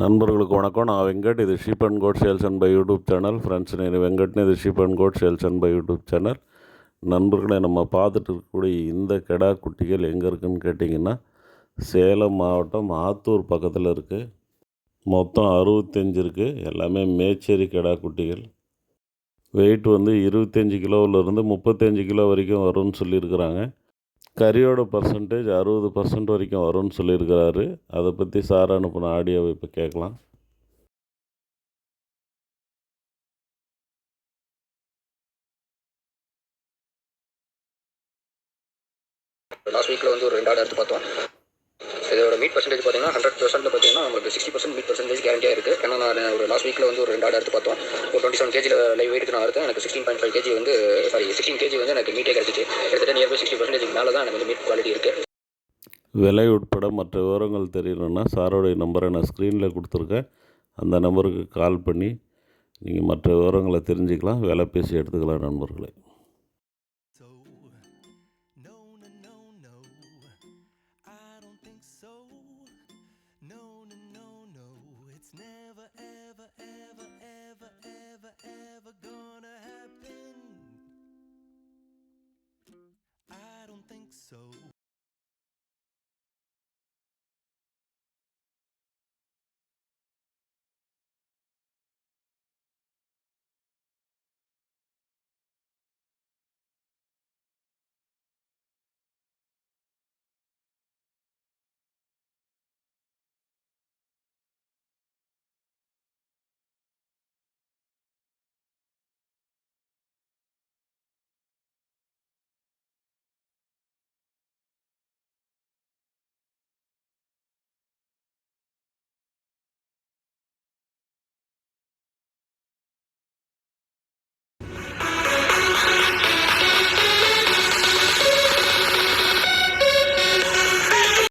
நண்பர்களுக்கு வணக்கம். நான் வெங்கட். இது sheep and goat sales and buy YouTube channel. Friends Nehru வெங்கட்னு இது sheep and goat sales and buy YouTube channel. நண்பர்களை நம்ம பார்த்துட்டு இருக்கக்கூடிய இந்த கெடா குட்டிகள் எங்கே இருக்குதுன்னு கேட்டிங்கன்னா சேலம் மாவட்டம் ஆத்தூர் பக்கத்தில் இருக்குது மொத்தம் அறுபத்தஞ்சு இருக்குது எல்லாமே மேச்சேரி கெடா குட்டிகள். வெயிட் வந்து இருபத்தஞ்சி கிலோவிலேருந்து முப்பத்தஞ்சு கிலோ வரைக்கும் வரும்னு சொல்லியிருக்கிறாங்க. கரியோட பர்சன்டேஜ் அறுபது பர்சன்ட் வரைக்கும் வரும்னு சொல்லியிருக்கிறாரு. அதை பற்றி சார் அனுப்பின ஆடியோவை இப்போ கேட்கலாம். லாஸ்ட் வீக்கில் வந்து ஒரு ரெண்டு ஆடு எடுத்து பார்த்தோம். இதோட மீட் பர்சன்டேஜ் பார்த்தீங்கன்னா ஹண்ட்ரட் பர்சன்ட் பார்த்தீங்கன்னா உங்களுக்கு சிக்ஸ்டி பர்சன்ட் மீட் பர்சன்டேஜ் நான் ஒரு லாஸ்ட் வீக்கில் வந்து ஒரு ரெண்டு ஆடு எடுத்து பார்த்தோம். ஒரு டுவெண்ட்டி செவன் கேஜியில் லைவ் வெயிட் நான் அறுத்தேன். எனக்கு சிக்ஸ்டீன் பாயிண்ட் ஃபைவ் கேஜி வந்து சாரி சிக்ஸ்டீன் கேஜி வந்து எனக்கு மீட்டே கிடச்சிச்சு. கிட்டத்தட்ட நியர்பை சிக்ஸ்டி பர்சன்டேஜ் மேலே தான் எனக்கு வந்து மீட் குவாலிட்டி இருக்குது விலை உட்பட மற்ற விவரங்கள் தெரியணும்னா சாரோடைய நம்பரை நான் ஸ்க்ரீனில் கொடுத்துருக்கேன். அந்த நம்பருக்கு கால் பண்ணி நீங்கள் மற்ற விவரங்களை தெரிஞ்சுக்கலாம். விலை பேசி எடுத்துக்கலாம் நண்பர்களே. think so.